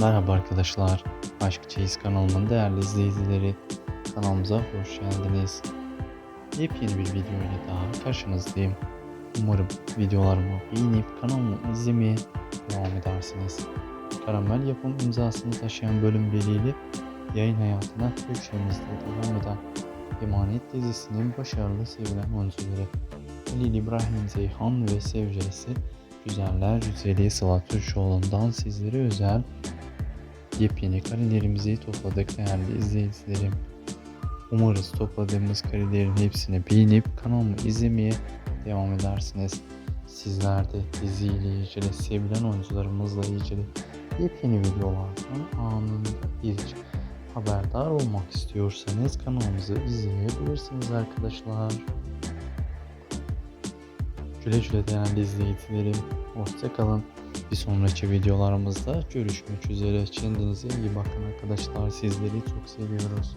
Merhaba arkadaşlar. Aşk Çeyiz kanalımın değerli izleyicileri. Kanalımıza hoş geldiniz. Yepyeni bir video ile daha karşınızdayım. Umarım videolarımı beğenip kanalımı izlemeye devam edersiniz. Karamel yapım imzasını taşıyan bölümleriyle yayın hayatına Türkçemizde devam eden Emanet dizisinin başarılı sevilen oyuncuları Halil İbrahim Zeyhan ve sevgilisi Güzeller Güzeli Sıla Türkoğlu'ndan sizlere özel yepyeni karelerimizi topladık değerli izleyicilerim. Umarız topladığımız karelerin hepsini beğenip kanalımı izlemeye devam edersiniz. Sizler de diziyle ilgili, sevilen oyuncularımızla ilgili yepyeni videolardan anında ilk haberdar olmak istiyorsanız kanalımızı izleyebilirsiniz arkadaşlar. Güle güle değerli izleyicilerim. Hoşçakalın. Bir sonraki videolarımızda görüşmek üzere. Kendinize iyi bakın arkadaşlar. Sizleri çok seviyoruz.